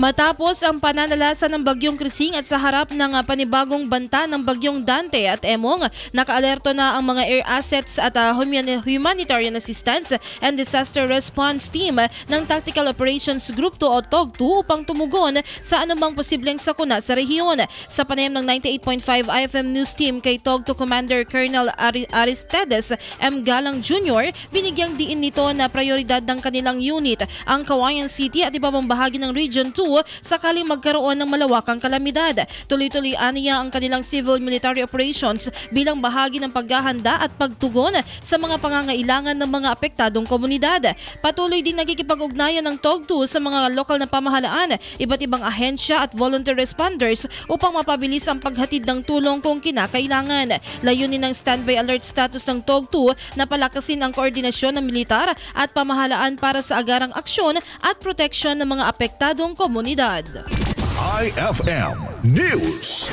Matapos ang pananalasa ng bagyong Krising at sa harap ng ah, panibagong banta ng bagyong Dante at Emong, nakaalerto na ang mga air assets at ah, human- humanitarian assistance and disaster response team ng Tactical Operations Group 2 o TOG2 upang tumugon sa anumang posibleng sakuna sa rehiyon. Sa panayam ng 98.5 IFM News Team kay TOG2 Commander Colonel Ari- Aristedes M. Galang Jr., binigyang diin nito na prioridad ng kanilang unit ang Kawayan City at iba pang bahagi ng Region 2 sakaling magkaroon ng malawakang kalamidad. Tuloy-tuloy aniya ang kanilang civil military operations bilang bahagi ng paghahanda at pagtugon sa mga pangangailangan ng mga apektadong komunidad. Patuloy din nagkikipag-ugnayan ng TOG2 sa mga lokal na pamahalaan, iba't ibang ahensya at volunteer responders upang mapabilis ang paghatid ng tulong kung kinakailangan. Layunin ng standby alert status ng TOG2 na palakasin ang koordinasyon ng militar at pamahalaan para sa agarang aksyon at proteksyon ng mga apektadong komunidad. IFM News.